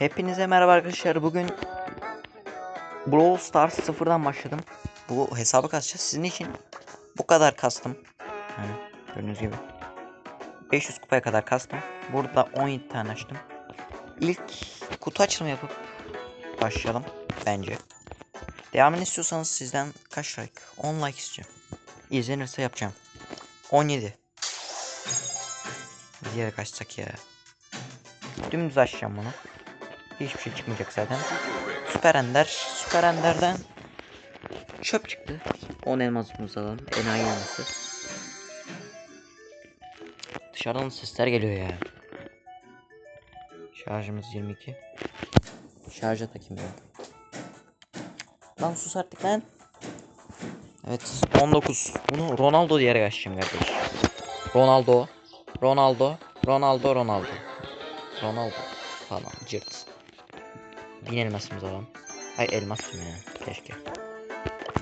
Hepinize merhaba arkadaşlar. Bugün Brawl Stars sıfırdan başladım. Bu hesabı kasacağız. Sizin için bu kadar kastım. Yani gördüğünüz gibi. 500 kupaya kadar kastım. Burada 17 tane açtım. İlk kutu açılımı yapıp başlayalım bence. Devamını istiyorsanız sizden kaç like? 10 like istiyorum. İzlenirse yapacağım. 17. Diğer kaçsak ya. Dümdüz açacağım bunu. Hiçbir şey çıkmayacak zaten. Süper Ender. Süper Ender'den çöp çıktı. 10 elmasımızı alalım. Enayi elması. Dışarıdan sesler geliyor ya. Şarjımız 22. Şarja takayım ben. Lan sus artık lan. Evet 19. Bunu Ronaldo diyerek açacağım kardeş. Ronaldo. Ronaldo. Ronaldo Ronaldo. Ronaldo falan cırt. Bin elmasımız alalım. Ay elmas mı ya? Keşke.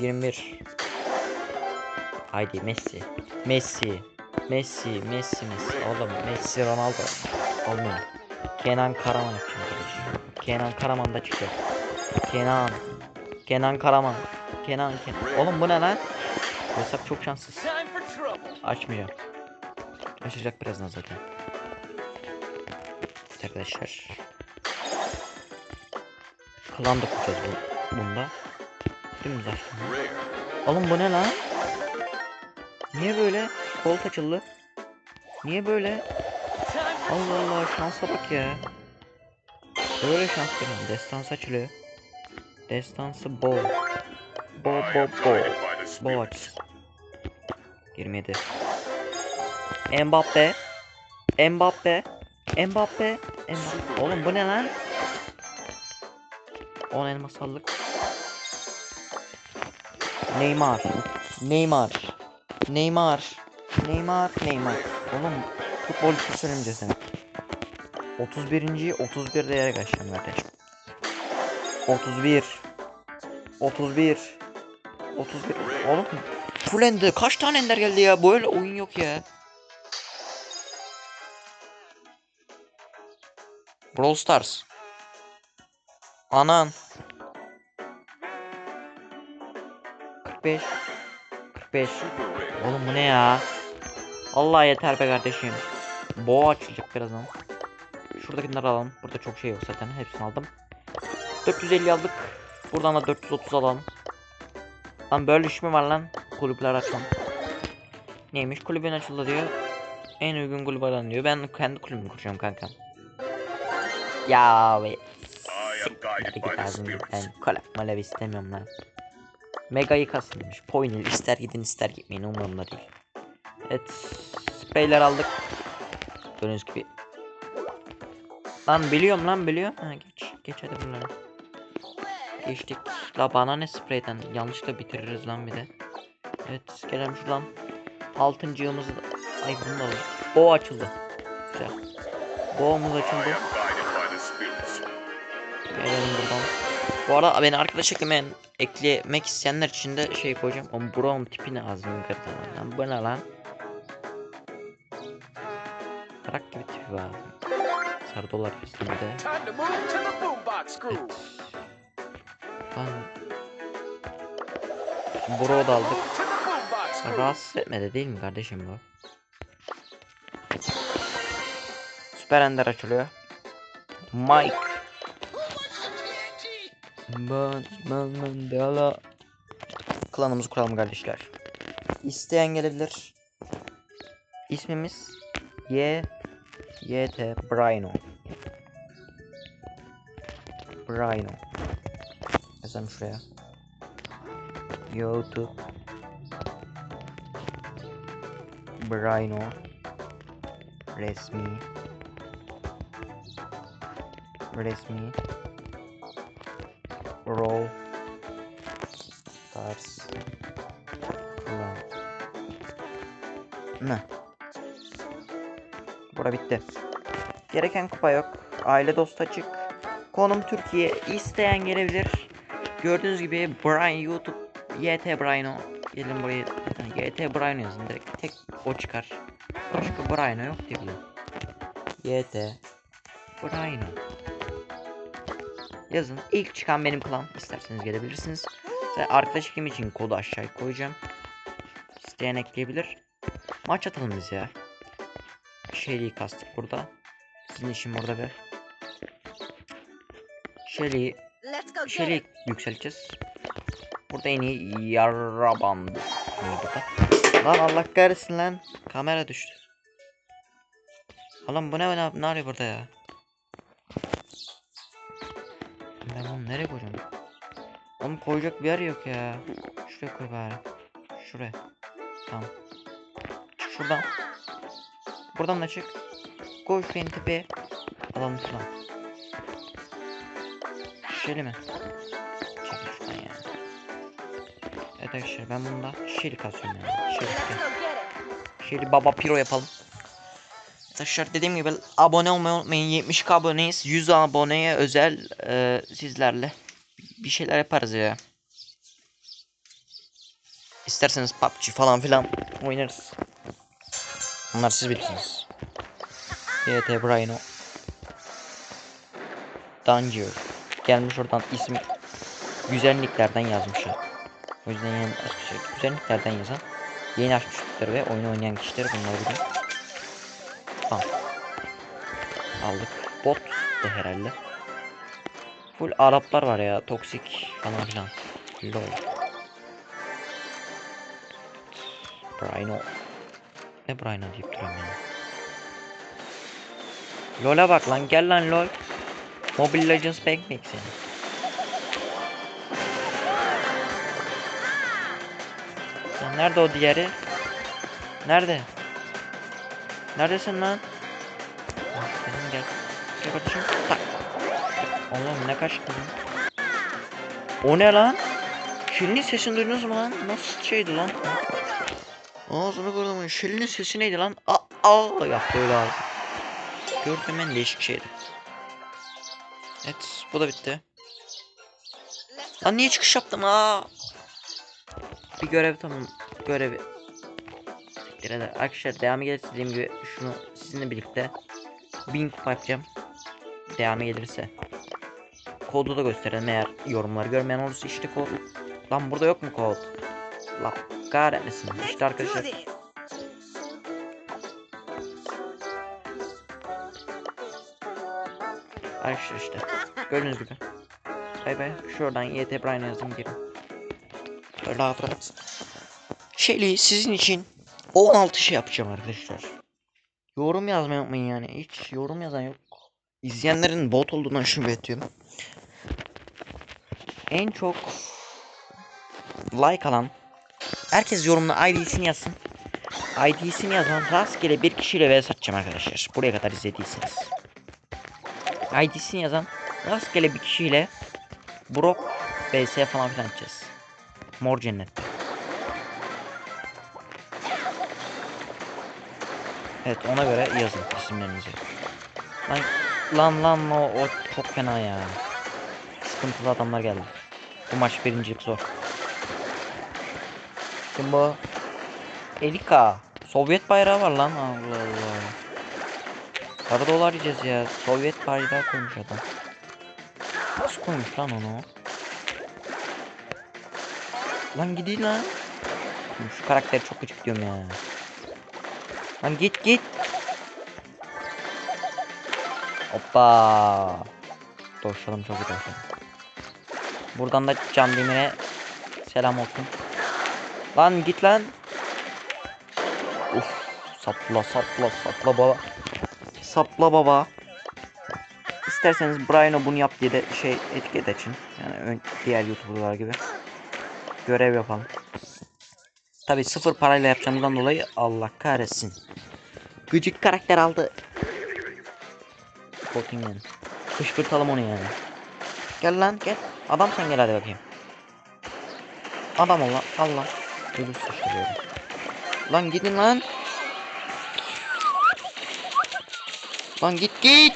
21. Haydi Messi. Messi. Messi, Messi, Messi. Oğlum Messi, Ronaldo. Olmuyor. Kenan Karaman yapacağım kardeşim. Kenan Karaman da çıkıyor. Kenan. Kenan Karaman. Kenan, Kenan. Oğlum bu ne lan? Bu hesap çok şanssız. Açmayacağım. Açacak birazdan zaten. Evet arkadaşlar. Klan da kuracağız bu, bunda. Dümdüz açtım. Oğlum bu ne lan? Niye böyle? Kol açıldı. Niye böyle? Allah Allah şansa bak ya. Böyle şans veriyorum. Destans açılıyor. Destansı bol. Bol bol bol. Bol aç. 27. Mbappe. Mbappe. Mbappe. Mbappe. Oğlum bu ne lan? 10 elmas aldık. Neymar. Neymar. Neymar. Neymar. Neymar. Oğlum futbolcu söylemeyeceğiz seni. 31. 31 değere kaçacağım kardeşim. 31. 31. 31. Oğlum full ender. Kaç tane ender geldi ya? Böyle oyun yok ya. Brawl Stars. Anan. 45. 45. Oğlum bu ne ya? Allah yeter be kardeşim. Boğa açılacak birazdan. Şuradakileri alalım. Burada çok şey yok zaten. Hepsini aldım. 450 aldık. Buradan da 430 alalım. Lan böyle iş mi var lan? Kulüpler açalım. Neymiş? Kulübün açıldı diyor. En uygun kulüp alan diyor. Ben kendi kulübümü kuracağım kankam. Ya be. Git ağzını ben kolep malev istemiyorum lan. Mega'yı kasılmış. Poinil ister gidin ister gitmeyin umurumda değil. Evet. Spreyler aldık. Gördüğünüz gibi. Lan biliyorum lan biliyorum. Ha geç. Geç hadi bunları. Geçtik. La bana ne spreyden? Yanlışlıkla bitiririz lan bir de. Evet gelelim şuradan. Altıncığımızı da... Ay bunu da alalım. Boğa açıldı. Güzel. Boğamız açıldı. Gelelim buradan. Bu arada beni arkadaş eklemeyen, eklemek isteyenler için de şey koyacağım. O Brown tipini ağzını kırdı lan. Bu ne lan? Krak gibi tipi var. Sarı dolar üstünde. Groove. Lan. Bro da aldık. Rahatsız etmedi değil mi kardeşim bu? Süper Ender açılıyor. Mike. Ben ben Mandela. Klanımızı kuralım kardeşler. İsteyen gelebilir. İsmimiz Y YT Brino. Brino. Yazalım şuraya. YouTube Brino resmi resmi Brawl Stars Klan Ne? Bura bitti. Gereken kupa yok. Aile dost açık. Konum Türkiye. İsteyen gelebilir. Gördüğünüz gibi Brian YouTube YT Brian'o gelin buraya YT Brian'o yazın direkt tek o çıkar. Başka Brian'o yok diye biliyorum. YT Brian'o Yazın. İlk çıkan benim klan. İsterseniz gelebilirsiniz. Ve arkadaş kim için kodu aşağıya koyacağım. İsteyen ekleyebilir. Maç atalım biz ya. Shelly'i kastık burada. Sizin için burada bir. Shelly'i Shelly'i yükselteceğiz. Burada en iyi yara bandı. Lan Allah kahretsin lan. Kamera düştü. Oğlum bu ne ne, ne arıyor burada ya? Nereye koyacağım? Oğlum koyacak bir yer yok ya. Şuraya koy bari. Şuraya. Tamam. Çık şuradan. Buradan da çık. Koy şu tepeye. Alalım şuradan. Şöyle mi? Çekil şuradan ya. Evet arkadaşlar ben bunda şeri kasıyorum yani. İt. şeri baba piro yapalım. Arkadaşlar dediğim gibi abone olmayı unutmayın. 70 aboneyiz. 100 aboneye özel e, sizlerle bir şeyler yaparız ya. İsterseniz PUBG falan filan oynarız. Onlar siz bilirsiniz. YT Brino. Danger. Gelmiş oradan ismi güzelliklerden yazmış ya. O yüzden yani açıkçası güzelliklerden yazan yeni açmışlar ve oyunu oynayan kişiler bunları biliyor. Tamam. Aldık. Bot da herhalde. Full Araplar var ya. Toksik falan filan. Lol. Brino. Ne Brino deyip yani. LoL'a bak lan gel lan LoL. Mobile Legends Bank seni? Nerede o diğeri? Nerede? Neredesin lan? Dedim gel. Gel kardeşim. Tak. Allah'ım ne kaçtı lan? O ne lan? Şirin'in sesini duydunuz mu lan? Nasıl şeydi lan? Ağzını kırdım. Şirin'in sesi neydi lan? Aa, aa yaptı öyle abi. Gördüm en değişik şeydi. Evet bu da bitti. Lan niye çıkış yaptım aa? Bir görev tamam. Görevi. Siktir eder. Arkadaşlar devamı gelirse dediğim gibi şunu sizinle birlikte bin kupa yapacağım. Devamı gelirse. Kodu da gösterelim eğer yorumları görmeyen olursa işte kod. Lan burada yok mu kod? La kahretmesin. İşte arkadaşlar. Arkadaşlar işte. Gördüğünüz gibi. Bay bay. Şuradan YT Brian yazın girin. Rahat rahat. Şeyli sizin için 16 şey yapacağım arkadaşlar. Yorum yazmayı unutmayın yani. Hiç yorum yazan yok. İzleyenlerin bot olduğundan şüphe ediyorum. En çok like alan herkes yorumuna ID'sini yazsın. ID'sini yazan rastgele bir kişiyle vs atacağım arkadaşlar. Buraya kadar izlediyseniz. ID'sini yazan rastgele bir kişiyle Brock vs falan filan atacağız. Mor cennet. Evet ona göre yazın isimlerinizi. Lan lan lan o, o çok fena ya. Sıkıntılı adamlar geldi. Bu maç birincilik zor. Kim bu? Elika. Sovyet bayrağı var lan. Allah Allah. Para dolar yiyeceğiz ya. Sovyet bayrağı koymuş adam. Nasıl koymuş lan onu? Lan gidin lan. Şu karakteri çok gıcık diyorum ya. Lan git git. Hoppa. Doşladım çok iyi doşladım. Buradan da Can Demir'e selam olsun. Lan git lan. Uf, sapla sapla sapla baba. Sapla baba. İsterseniz Brian'a bunu yap diye de şey etiket açın. Yani ön, diğer YouTuber'lar gibi. Görev yapalım. Tabi sıfır parayla yapacağımdan dolayı Allah kahretsin. Gıcık karakter aldı. Korkayım yani. Kışkırtalım onu yani. Gel lan gel. Adam sen gel hadi bakayım. Adam ol lan. Al lan. Ölür sıçrıyorum. Lan gidin lan. Lan git git.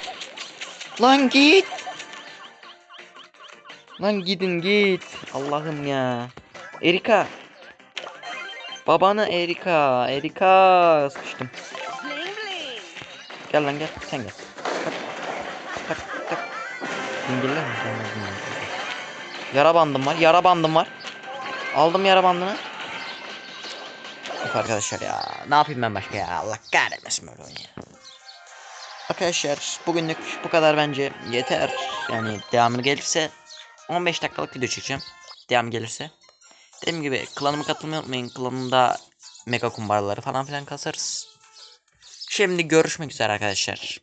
Lan git. Lan gidin git. Allah'ım ya. Erika. Babanı Erika. Erika. Sıkıştım. Gel lan gel. Sen gel. Tak. Tak tak. Dingiller mi? Yara bandım var. Yara bandım var. Aldım yara bandını. Of arkadaşlar ya. Ne yapayım ben başka ya? Allah kahretmesin böyle oyunu ya. Arkadaşlar bugünlük bu kadar bence yeter. Yani devamı gelirse 15 dakikalık video çekeceğim. Devam gelirse. Dediğim gibi klanıma katılmayı unutmayın. Klanımda mega kumbarları falan filan kasarız. Şimdi görüşmek üzere arkadaşlar.